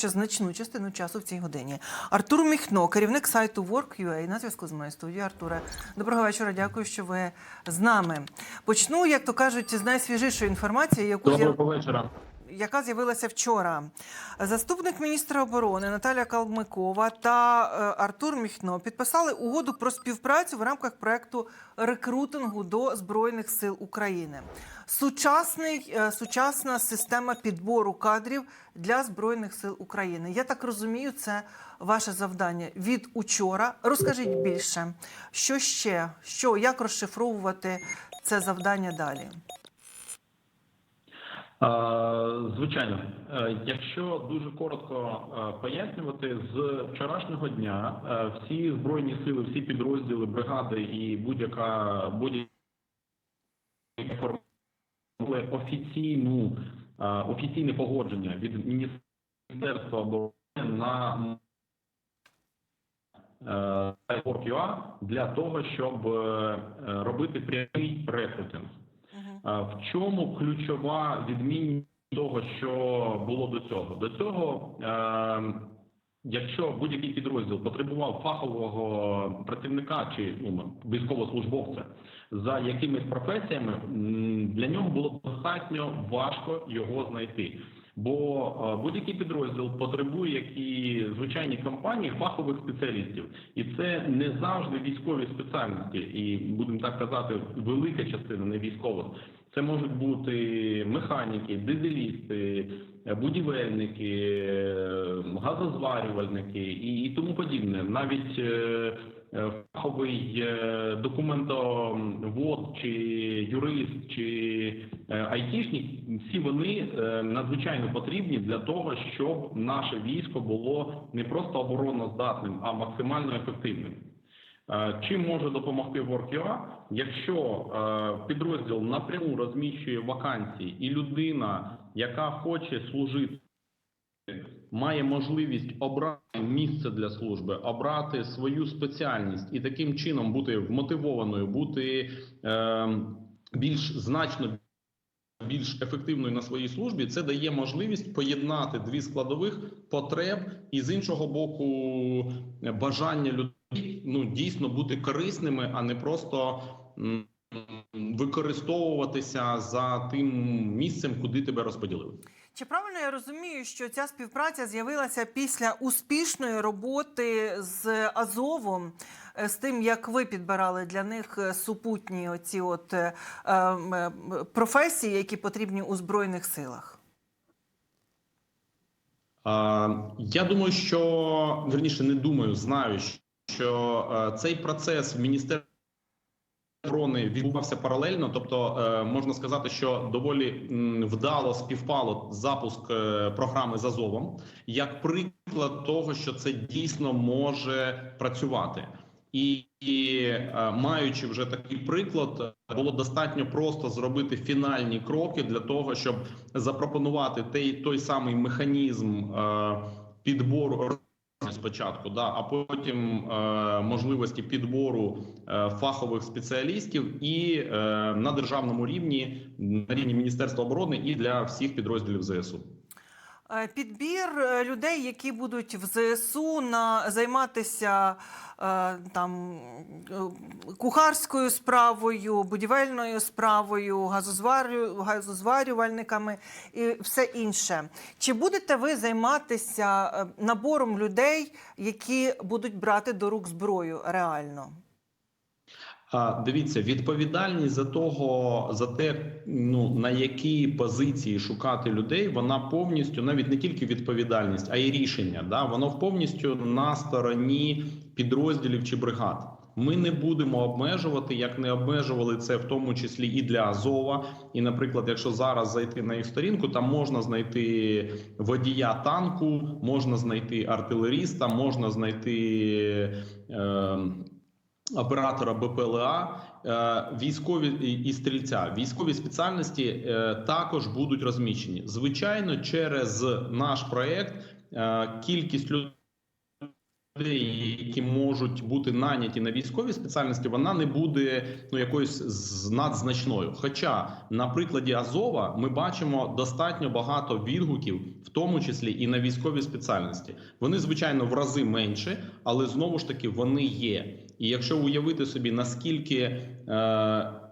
ще значну частину часу в цій годині. Артур Міхно, керівник сайту Work.ua, на зв'язку з моєю студією. Артуре, доброго вечора. Дякую, що ви з нами. Почну, як то кажуть, з найсвіжішої інформації, яку доброго Доброго вечора. Яка з'явилася вчора. Заступник міністра оборони Наталя Калмикова та е, Артур Міхно підписали угоду про співпрацю в рамках проекту рекрутингу до збройних сил України. Сучасний е, сучасна система підбору кадрів для збройних сил України. Я так розумію, це ваше завдання від учора. Розкажіть більше, що ще, що як розшифровувати це завдання далі. Звичайно, Е, якщо дуже коротко е, пояснювати, з вчорашнього дня е, всі збройні сили, всі підрозділи, бригади і будь-яка будь-яка форма офіційну офіційне погодження від міністерства оборони на для того, щоб робити прямий рекрутинг. В чому ключова відмінність того, що було до цього? До цього, е, якщо будь-який підрозділ потребував фахового працівника чи ну, військовослужбовця за якимись професіями, для нього було достатньо важко його знайти. Бо е, будь-який підрозділ потребує, як і звичайні компанії, фахових спеціалістів, і це не завжди військові спеціальності, і будемо так казати, велика частина не військових. Це можуть бути механіки, дизелісти, будівельники, е, газозварювальники і, тому подібне. Навіть е, фаховий е, документовод чи юрист чи е, айтішник, всі вони е, надзвичайно потрібні для того, щоб наше військо було не просто обороноздатним, а максимально ефективним. Е, Чим може допомогти Work.ua? Якщо е, підрозділ напряму розміщує вакансії, і людина, яка хоче служити, має можливість обрати місце для служби, обрати свою спеціальність і таким чином бути вмотивованою, бути е, більш значно більш ефективною на своїй службі, це дає можливість поєднати дві складових потреб і з іншого боку бажання людей ну дійсно бути корисними, а не просто використовуватися за тим місцем, куди тебе розподілили. Чи правильно я розумію, що ця співпраця з'явилася після успішної роботи з Азовом, е, з тим, як ви підбирали для них е, супутні оці от е, ем, е, професії, які потрібні у збройних силах? Я думаю, що верніше не думаю, знаю, що цей процес в міністерстві оборони відбувався паралельно. Тобто, е, можна сказати, що доволі вдало співпало запуск е, програми з Азовом як приклад того, що це дійсно може працювати. І, і е, маючи вже такий приклад, було достатньо просто зробити фінальні кроки для того, щоб запропонувати той, той самий механізм підбору спочатку, да, а потім е, можливості підбору е, фахових спеціалістів і е, на державному рівні, на рівні Міністерства оборони і для всіх підрозділів ЗСУ. Е, Підбір е, людей, які будуть в ЗСУ на займатися е, там кухарською справою, будівельною справою, газозварю, газозварювальниками і все інше. Чи будете ви займатися набором людей, які будуть брати до рук зброю реально? Дивіться, відповідальність за того, за те, ну на які позиції шукати людей, вона повністю навіть не тільки відповідальність, а й рішення. Да, воно повністю на стороні підрозділів чи бригад. Ми не будемо обмежувати, як не обмежували це в тому числі і для Азова. І, наприклад, якщо зараз зайти на їх сторінку, там можна знайти водія танку, можна знайти артилеріста, можна знайти. Е, оператора БПЛА, е, військові і- стрільця. Військові спеціальності е, також будуть розміщені. Звичайно, через наш проект е, кількість людей які можуть бути наняті на військові спеціальності, вона не буде ну якоюсь надзначною. Хоча на прикладі Азова ми бачимо достатньо багато відгуків, в тому числі і на військові спеціальності. Вони звичайно в рази менше, але знову ж таки вони є. І якщо уявити собі наскільки е,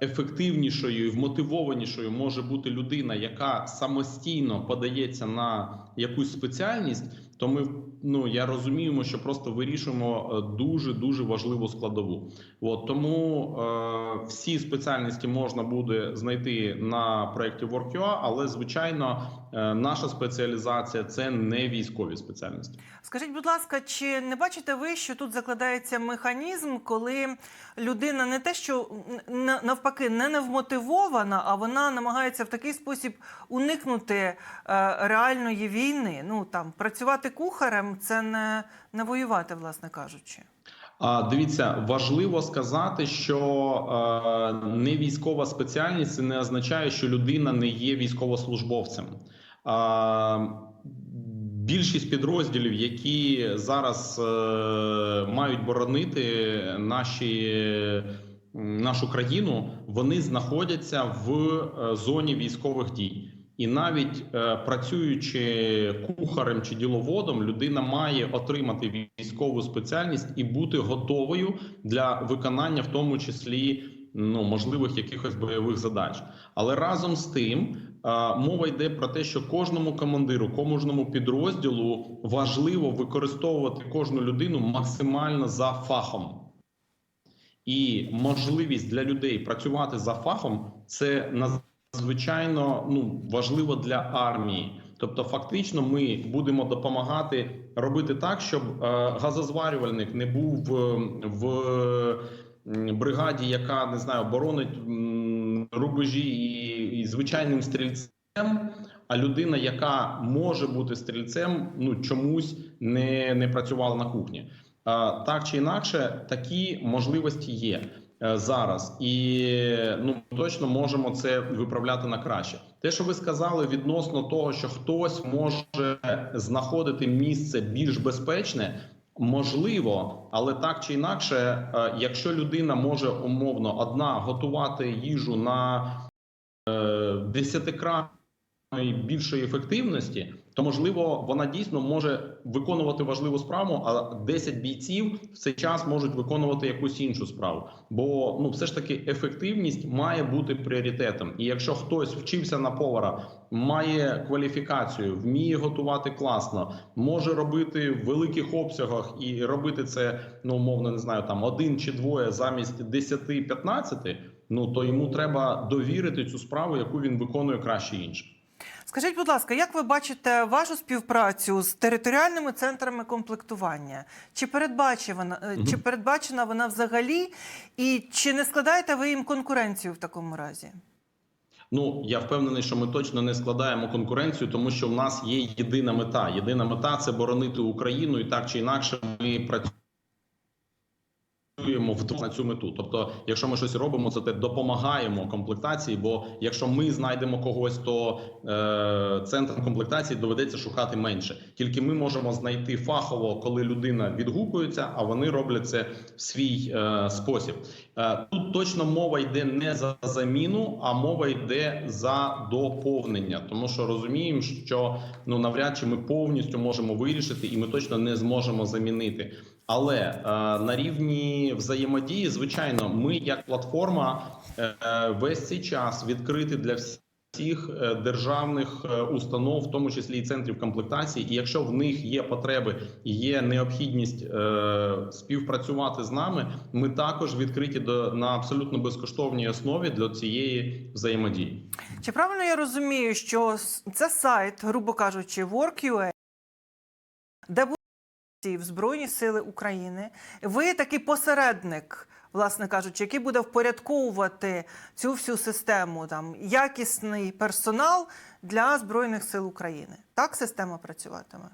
ефективнішою і вмотивованішою може бути людина, яка самостійно подається на якусь спеціальність, то ми ну я розуміємо, що просто вирішуємо дуже дуже важливу складову. От тому е, всі спеціальності можна буде знайти на проєкті WorkUA, але звичайно, е, наша спеціалізація це не військові спеціальності. Скажіть, будь ласка, чи не бачите ви, що тут закладається механізм, коли людина не те, що навпаки не невмотивована, а вона намагається в такий спосіб уникнути е, реальної війни? Ну там працювати кухарем це не, не воювати, власне кажучи. А дивіться, важливо сказати, що е, не військова спеціальність це не означає, що людина не є військовослужбовцем. А, більшість підрозділів, які зараз е, мають боронити наші. Нашу країну вони знаходяться в е, зоні військових дій, і навіть е, працюючи кухарем чи діловодом, людина має отримати військову спеціальність і бути готовою для виконання, в тому числі ну можливих якихось бойових задач. Але разом з тим е, мова йде про те, що кожному командиру, кожному підрозділу важливо використовувати кожну людину максимально за фахом. І можливість для людей працювати за фахом це надзвичайно ну важливо для армії. Тобто, фактично, ми будемо допомагати робити так, щоб е, газозварювальник не був е, в бригаді, яка не знаю, боронить рубежі і, і звичайним стрільцем. А людина, яка може бути стрільцем, ну чомусь не, не працювала на кухні. А, Так чи інакше, такі можливості є е, зараз, і ну точно можемо це виправляти на краще. Те, що ви сказали відносно того, що хтось може знаходити місце більш безпечне. Можливо, але так чи інакше, е, якщо людина може умовно одна готувати їжу на е, десятикратної більшої ефективності, то можливо вона дійсно може виконувати важливу справу, а 10 бійців в цей час можуть виконувати якусь іншу справу. Бо ну все ж таки ефективність має бути пріоритетом. І якщо хтось вчився на повара, має кваліфікацію, вміє готувати класно, може робити в великих обсягах і робити це ну умовно не знаю, там один чи двоє замість 10-15, Ну то йому треба довірити цю справу, яку він виконує краще іншим. Скажіть, будь ласка, як ви бачите вашу співпрацю з територіальними центрами комплектування? Чи передбачена, е, чи передбачена вона взагалі? І чи не складаєте ви їм конкуренцію в такому разі? Ну я впевнений, що ми точно не складаємо конкуренцію, тому що в нас є єдина мета. Єдина мета це боронити Україну, і так чи інакше ми працюємо вдвох на цю мету. Тобто, якщо ми щось робимо, це те допомагаємо комплектації. Бо якщо ми знайдемо когось, то е, центром комплектації доведеться шукати менше. Тільки ми можемо знайти фахово, коли людина відгукується, а вони роблять це в свій е, спосіб. Е, тут точно мова йде не за заміну, а мова йде за доповнення, тому що розуміємо, що ну навряд чи ми повністю можемо вирішити, і ми точно не зможемо замінити. Але е, на рівні взаємодії, звичайно, ми як платформа е, весь цей час відкриті для всіх е, державних е, установ, в тому числі і центрів комплектації. І якщо в них є потреби і є необхідність е, співпрацювати з нами, ми також відкриті до на абсолютно безкоштовній основі для цієї взаємодії. Чи правильно я розумію, що це сайт, грубо кажучи, Work.ua, де в Збройні Сили України? Ви такий посередник, власне кажучи, який буде впорядковувати цю всю систему, там якісний персонал для Збройних сил України. Так система працюватиме?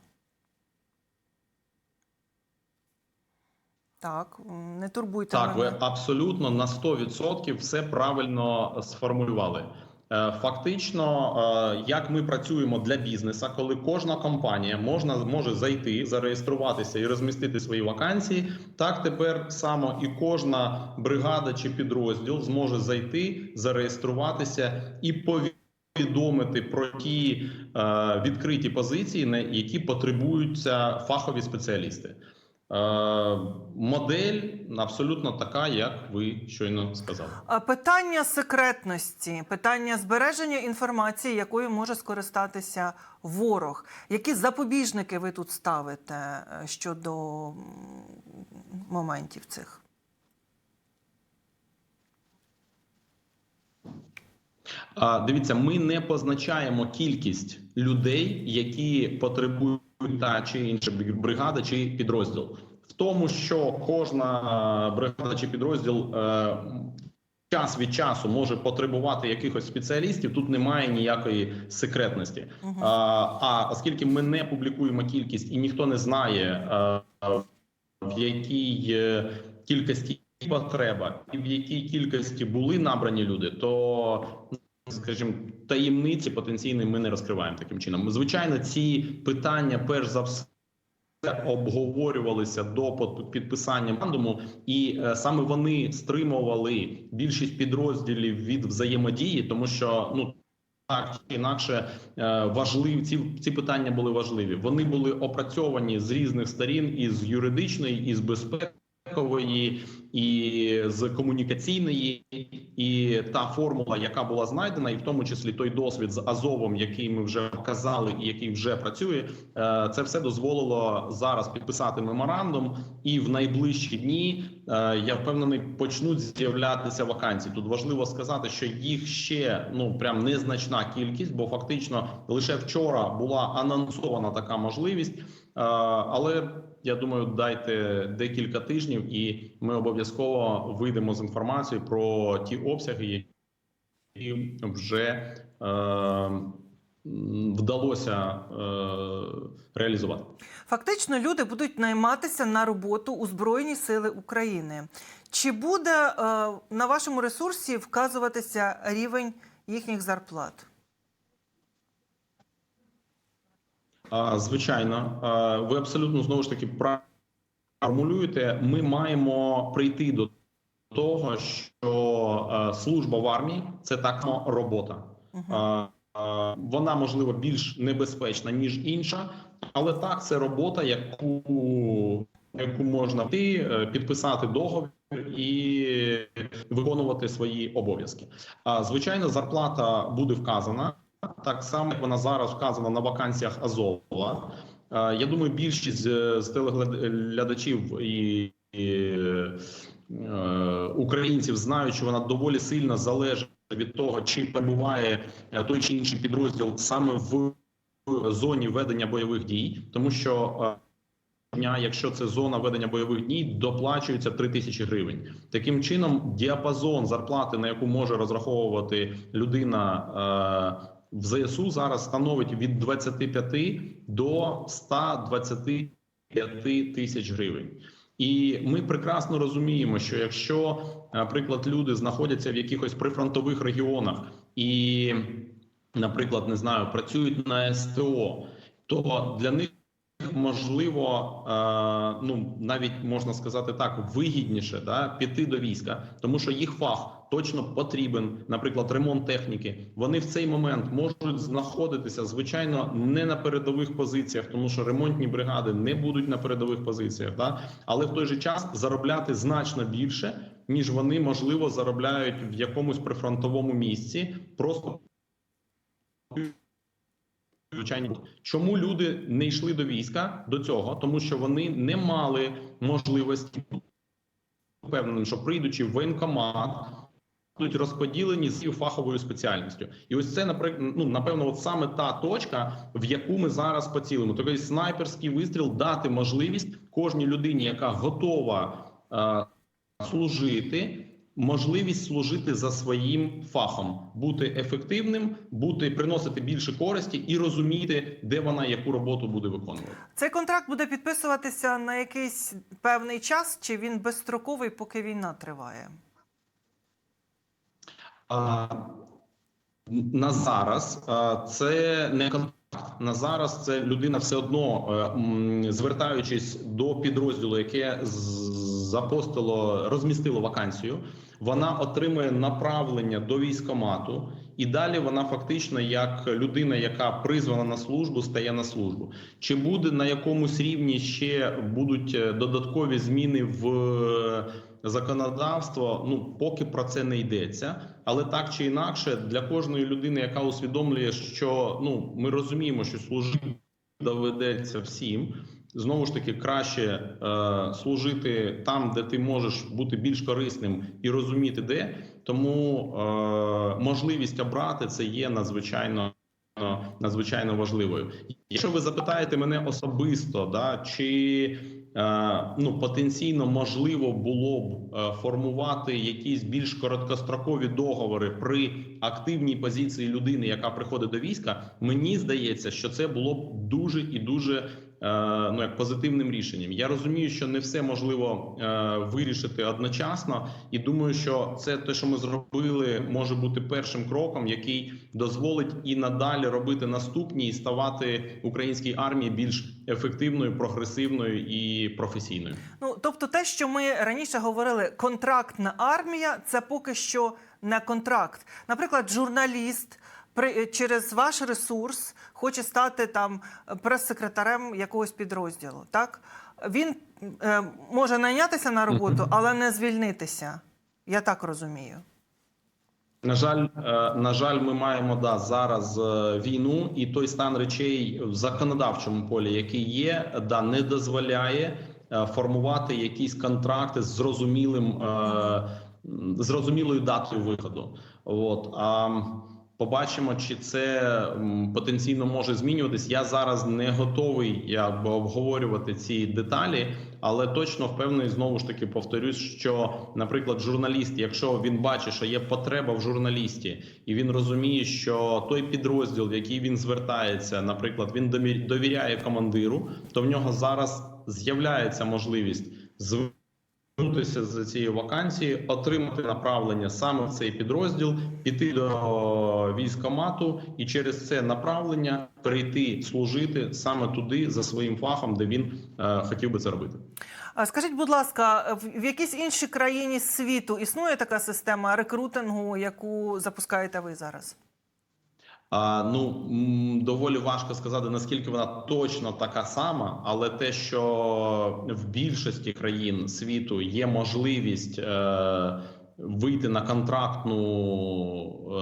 Так, не турбуйте Так, ви абсолютно на 100% все правильно сформулювали. Е, Фактично, е, як ми працюємо для бізнесу, коли кожна компанія можна може зайти, зареєструватися і розмістити свої вакансії, так тепер само і кожна бригада чи підрозділ зможе зайти, зареєструватися і повідомити про ті е, відкриті позиції, на які потребуються фахові спеціалісти. Е, Модель абсолютно така, як ви щойно сказали. А Питання секретності, питання збереження інформації, якою може скористатися ворог. Які запобіжники ви тут ставите е, щодо моментів цих? А, Дивіться, ми не позначаємо кількість людей, які потребують та чи інша бригада чи підрозділ. В тому, що кожна бригада чи підрозділ е, час від часу може потребувати якихось спеціалістів, тут немає ніякої секретності. Мгм. А, а оскільки ми не публікуємо кількість і ніхто не знає, е, в якій е, кількості потреба і в якій кількості були набрані люди, то скажімо, таємниці потенційні ми не розкриваємо таким чином. Звичайно, ці питання, перш за все. Обговорювалися до підписання мандуму, і е, саме вони стримували більшість підрозділів від взаємодії, тому що ну так чи інакше е, важливі ці, ці питання були важливі. Вони були опрацьовані з різних сторін: і з юридичної, і з безпекової, і з комунікаційної, і та формула, яка була знайдена, і в тому числі той досвід з Азовом, який ми вже показали, і який вже працює, е, це все дозволило зараз підписати меморандум, і в найближчі дні е, я впевнений почнуть з'являтися вакансії. Тут важливо сказати, що їх ще ну прям незначна кількість, бо фактично лише вчора була анонсована така можливість. Але я думаю, дайте декілька тижнів, і ми обов'язково вийдемо з інформацією про ті обсяги, які вже е, вдалося е, реалізувати. Фактично, люди будуть найматися на роботу у Збройні Сили України. Чи буде е, на вашому ресурсі вказуватися рівень їхніх зарплат? А, Звичайно, ви абсолютно знову ж таки формулюєте. Ми маємо прийти до того, що служба в армії це так само робота. Вона можливо більш небезпечна ніж інша, але так це робота, яку яку можна йти, е, підписати договір і виконувати свої обов'язки. Звичайно, зарплата буде вказана так само, вона зараз вказана на вакансіях Азова. Е, Я думаю, більшість з телеглядачів і, е, українців знають, що вона доволі сильно залежить від того, чи перебуває е, той чи інший підрозділ саме в зоні ведення бойових дій, тому що дня, якщо це зона ведення бойових дій, доплачується 3 тисячі гривень. Таким чином, діапазон зарплати, на яку може розраховувати людина в ЗСУ, зараз становить від 25 до 125 тисяч гривень. І ми прекрасно розуміємо, що якщо, наприклад, люди знаходяться в якихось прифронтових регіонах і, наприклад, не знаю, працюють на СТО, то для них можливо, е, ну навіть можна сказати так, вигідніше да, піти до війська, тому що їх фах точно потрібен. Наприклад, ремонт техніки. Вони в цей момент можуть знаходитися звичайно не на передових позиціях, тому що ремонтні бригади не будуть на передових позиціях, да? але в той же час заробляти значно більше, ніж вони можливо заробляють в якомусь прифронтовому місці, просто звичайні. Чому люди не йшли до війська до цього? Тому що вони не мали можливості впевненим, що прийдучи в воєнкомат, будуть розподілені з фаховою спеціальністю. І ось це ну напевно, от саме та точка, в яку ми зараз поцілимо. Тобто снайперський вистріл дати можливість кожній людині, яка готова е, служити. Можливість служити за своїм фахом, бути ефективним, бути приносити більше користі і розуміти, де вона яку роботу буде виконувати. Цей контракт буде підписуватися на якийсь певний час, чи він безстроковий, поки війна триває? А, На зараз е, це не контракт. На зараз це людина все одно, е, звертаючись до підрозділу, яке запостило, розмістило вакансію, вона отримує направлення до військомату, і далі вона фактично, як людина, яка призвана на службу, стає на службу. Чи буде на якомусь рівні ще будуть е, додаткові зміни в е, законодавство? Ну поки про це не йдеться, але так чи інакше, для кожної людини, яка усвідомлює, що ну ми розуміємо, що служити доведеться всім. Знову ж таки, краще е, служити там, де ти можеш бути більш корисним і розуміти, де тому е, можливість обрати це є надзвичайно надзвичайно важливою. Якщо ви запитаєте мене особисто, да чи е, ну потенційно можливо було б е, формувати якісь більш короткострокові договори при активній позиції людини, яка приходить до війська, мені здається, що це було б дуже і дуже е, ну як позитивним рішенням. Я розумію, що не все можливо е, вирішити одночасно, і думаю, що це те, що ми зробили, може бути першим кроком, який дозволить і надалі робити наступні і ставати українській армії більш ефективною, прогресивною і професійною. Ну тобто, те, що ми раніше говорили, контрактна армія, це поки що не контракт. Наприклад, журналіст при через ваш ресурс хоче стати там прес-секретарем якогось підрозділу. Так він е, може найнятися на роботу, але не звільнитися. Я так розумію. На жаль, е, на жаль, ми маємо да зараз е, війну, і той стан речей в законодавчому полі, який є, да не дозволяє е, формувати якісь контракти з зрозумілим е, зрозумілою датою виходу. От а побачимо, чи це потенційно може змінюватись. Я зараз не готовий якби обговорювати ці деталі, але точно впевнений знову ж таки повторюсь, що, наприклад, журналіст, якщо він бачить, що є потреба в журналісті, і він розуміє, що той підрозділ, в який він звертається, наприклад, він довіряє командиру, то в нього зараз з'являється можливість звернутися з цієї вакансії, отримати направлення саме в цей підрозділ, піти до військомату і через це направлення прийти служити саме туди за своїм фахом, де він е, хотів би це робити. Скажіть, будь ласка, в якійсь іншій країні світу існує така система рекрутингу, яку запускаєте ви зараз? Ну доволі важко сказати наскільки вона точно така сама, але те, що в більшості країн світу є можливість е, вийти на контрактну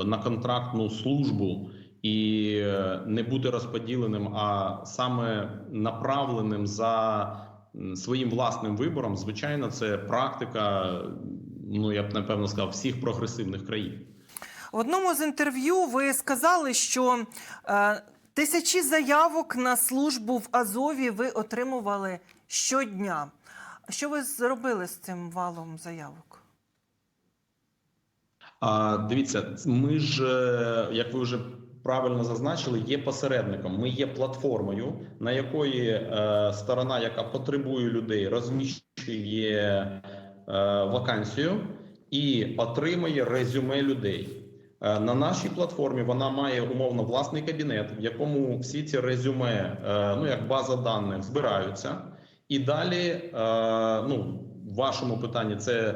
е, на контрактну службу і е, не бути розподіленим, а саме направленим за своїм власним вибором, звичайно, це практика. Ну я б напевно сказав всіх прогресивних країн. В одному з інтерв'ю ви сказали, що е, тисячі заявок на службу в Азові ви отримували щодня. Що ви зробили з цим валом заявок? Дивіться, ми ж, е, як ви вже правильно зазначили, є посередником. Ми є платформою, на якої е, сторона, яка потребує людей, розміщує е, вакансію і отримує резюме людей. Е, На нашій платформі вона має умовно власний кабінет, в якому всі ці резюме, е, ну як база даних, збираються. І далі, е, ну, в вашому питанні це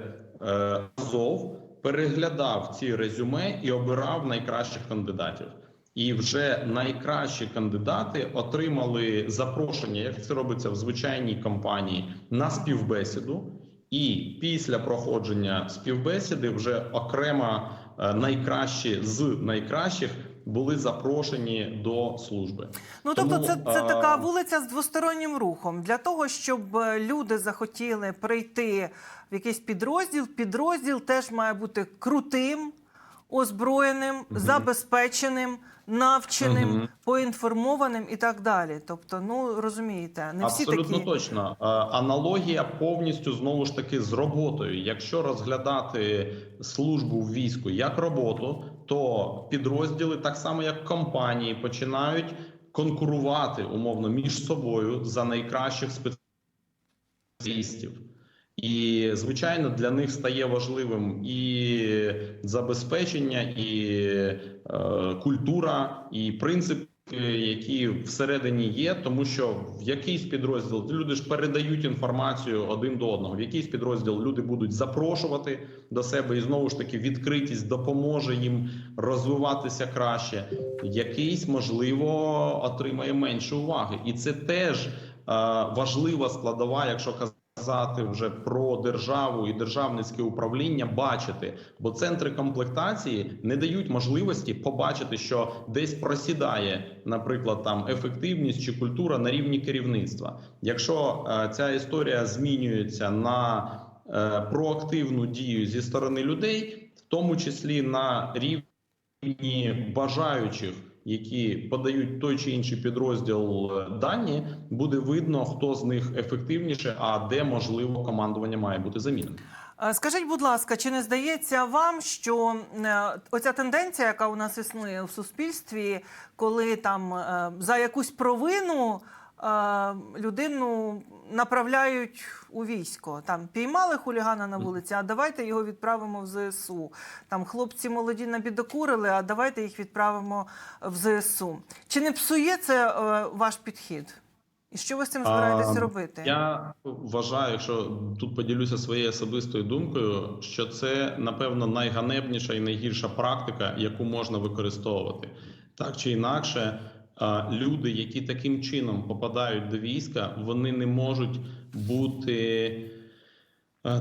Азов переглядав ці резюме і обирав найкращих кандидатів. І вже найкращі кандидати отримали запрошення, як це робиться в звичайній компанії, на співбесіду. І після проходження співбесіди вже окремо е, найкращі з найкращих були запрошені до служби. Ну тобто, Тому, це, це а, така вулиця з двостороннім рухом. Для того, щоб е, люди захотіли прийти в якийсь підрозділ, підрозділ теж має бути крутим, озброєним, забезпеченим, навченим, Мгм. поінформованим і так далі. Тобто, ну розумієте, не всі Абсолютно такі. точно. Аналогія повністю знову ж таки з роботою. Якщо розглядати службу в війську як роботу, то підрозділи, так само як компанії, починають конкурувати умовно між собою за найкращих спеціалістів. І звичайно, для них стає важливим і забезпечення, і е, культура, і принципи, які всередині є, тому що в якийсь підрозділ люди ж передають інформацію один до одного. В якийсь підрозділ люди будуть запрошувати до себе, і знову ж таки відкритість допоможе їм розвиватися краще. Якийсь можливо отримає менше уваги, і це теж е, важлива складова, якщо казати вже про державу і державницьке управління, бачити, бо центри комплектації не дають можливості побачити, що десь просідає, наприклад, там ефективність чи культура на рівні керівництва. Якщо е, ця історія змінюється на е, проактивну дію зі сторони людей, в тому числі на рівні бажаючих які подають той чи інший підрозділ е, дані, буде видно, хто з них ефективніше, а де можливо командування має бути замінено. Е, Скажіть, будь ласка, чи не здається вам, що е, оця тенденція, яка у нас існує в суспільстві, коли там за якусь провину людину направляють у військо? Там піймали хулігана на вулиці, а давайте його відправимо в ЗСУ. Там хлопці молоді набідокурили, а давайте їх відправимо в ЗСУ. Чи не псує це е, ваш підхід? І що ви з цим збираєтесь А, робити? Я вважаю, якщо тут поділюся своєю особистою думкою, що це напевно найганебніша і найгірша практика, яку можна використовувати так чи інакше. Люди, які таким чином попадають до війська, вони не можуть бути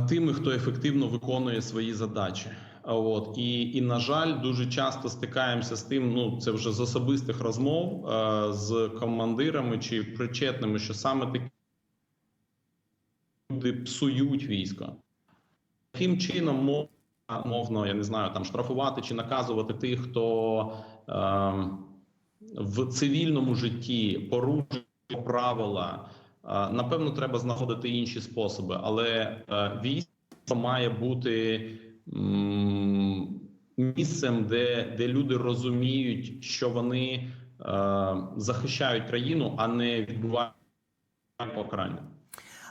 тими, хто ефективно виконує свої задачі. От і, і на жаль, дуже часто стикаємося з тим. Ну це вже з особистих розмов е, з командирами чи причетними, що саме такі люди псують військо. Таким чином можна мовно, я не знаю, там штрафувати чи наказувати тих, хто е, в цивільному житті порушує правила. Напевно, треба знаходити інші способи, але е, військо має бути місцем, де, де люди розуміють, що вони е, захищають країну, а не відбувають покарання.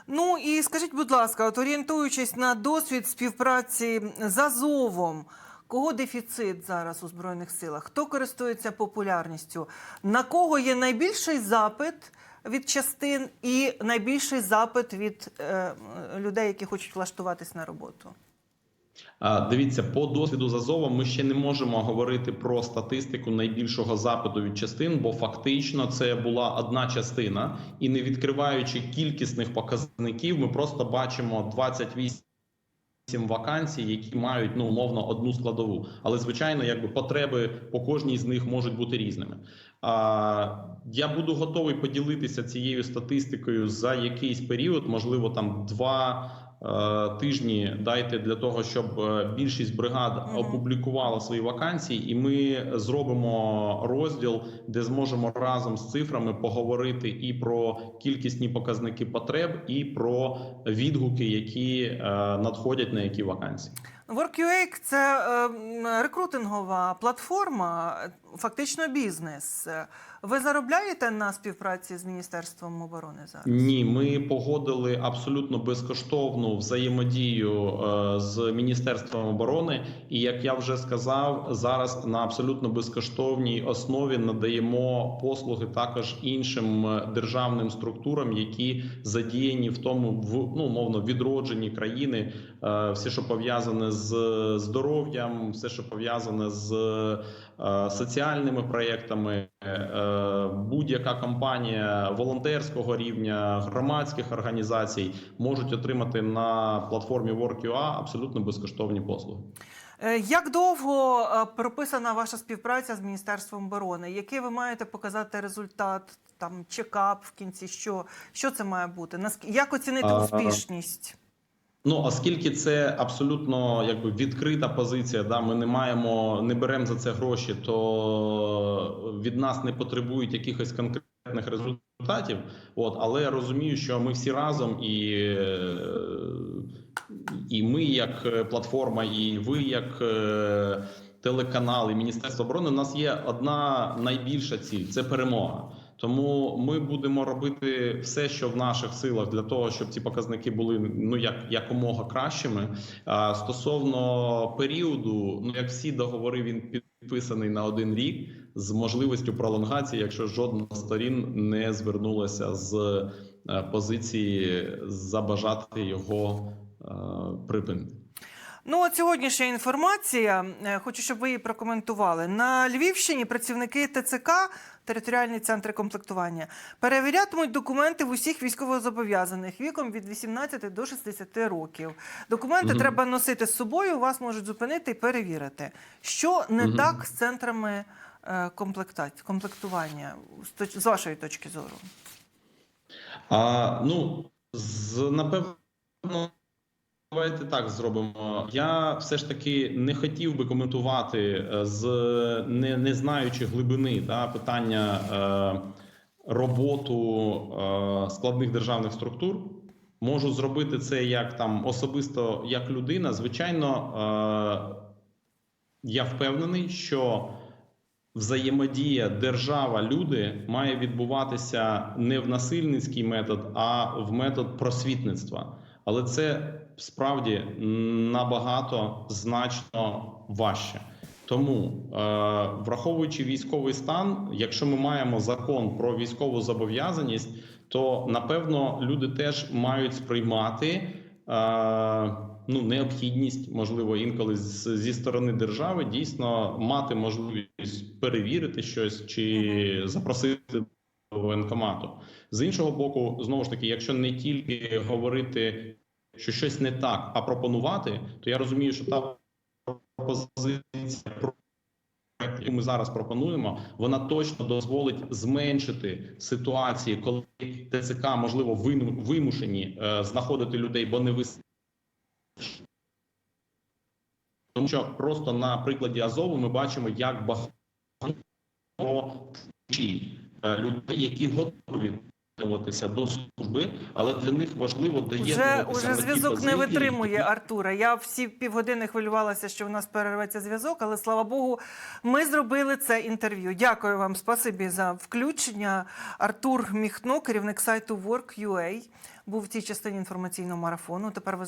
Ну і скажіть, будь ласка, от орієнтуючись на досвід співпраці з Азовом, кого дефіцит зараз у збройних силах? Хто користується популярністю? На кого є найбільший запит від частин і найбільший запит від е, людей, які хочуть влаштуватись на роботу? Дивіться, по досвіду з Азовом ми ще не можемо говорити про статистику найбільшого запиту від частин, бо фактично це була одна частина, і не відкриваючи кількісних показників, ми просто бачимо 28 вакансій, які мають ну умовно одну складову. Але звичайно, якби потреби по кожній з них можуть бути різними. А, Я буду готовий поділитися цією статистикою за якийсь період, можливо, там два. Е, Тижні дайте для того, щоб е, більшість бригад опублікувала свої вакансії, і ми зробимо розділ, де зможемо разом з цифрами поговорити і про кількісні показники потреб, і про відгуки, які е, надходять на які вакансії. WorkUA – це е, рекрутингова платформа, фактично бізнес. Ви заробляєте на співпраці з Міністерством оборони зараз? Ні, ми погодили абсолютно безкоштовну взаємодію е, з міністерством оборони. І як я вже сказав, зараз на абсолютно безкоштовній основі надаємо послуги також іншим е, державним структурам, які задіяні в тому в ну мовно відродженні країни, Е, все, що пов'язане з здоров'ям, все, що пов'язане з соціальними проєктами, е, будь-яка компанія волонтерського рівня, громадських організацій можуть отримати на платформі Work.ua абсолютно безкоштовні послуги. Е, Як довго е, прописана ваша співпраця з Міністерством оборони? Який ви маєте показати результат? Там чекап в кінці, що, що це має бути? Як оцінити успішність? Ну, оскільки це абсолютно якби відкрита позиція, да, ми не маємо, не беремо за це гроші, то від нас не потребують якихось конкретних результатів. От, але я розумію, що ми всі разом і, е, і ми, як платформа, і ви, як е, телеканал, і Міністерство оборони, у нас є одна найбільша ціль це перемога. Тому ми будемо робити все, що в наших силах, для того, щоб ці показники були ну як якомога кращими. А стосовно періоду, ну як всі договори, він підписаний на один рік з можливістю пролонгації, якщо жодна з сторін не звернулася з е, позиції забажати його е, припинити. Ну, от сьогоднішня інформація. е, Хочу, щоб ви її прокоментували. На Львівщині працівники ТЦК, територіальні центри комплектування, перевірятимуть документи в усіх військовозобов'язаних віком від 18 до 60 років. Документи Мгм. треба носити з собою, вас можуть зупинити і перевірити. Що не Мгм. так з центрами е, комплектування з з вашої точки зору? А, ну, з, напевно, давайте так зробимо. Я все ж таки не хотів би коментувати е, з не, не знаючи глибини да, питання е, роботу е, складних державних структур. Можу зробити це як там особисто як людина. Звичайно, е, я впевнений, що взаємодія держава-люди має відбуватися не в насильницький метод, а в метод просвітництва. Але це справді набагато значно важче. Тому, е, враховуючи військовий стан, якщо ми маємо закон про військову зобов'язаність, то напевно люди теж мають сприймати е, ну, необхідність, можливо, інколи зі сторони держави дійсно мати можливість перевірити щось чи запросити воєнкомату. З іншого боку, знову ж таки, якщо не тільки говорити, що щось не так, а пропонувати, то я розумію, що та пропозиція яку ми зараз пропонуємо, вона точно дозволить зменшити ситуації, коли ТЦК можливо вимушені е, знаходити людей, бо не вис... Тому що просто на прикладі Азову ми бачимо, як багато людей, які готові доєднуватися до служби, але для них важливо уже на ті зв'язок не витримує, Артура. Я всі півгодини хвилювалася, що в нас перерветься зв'язок, але слава Богу, ми зробили це інтерв'ю. Дякую вам, спасибі за включення. Артур Міхно, керівник сайту Work.ua, був в цій частині інформаційного марафону. Тепер ви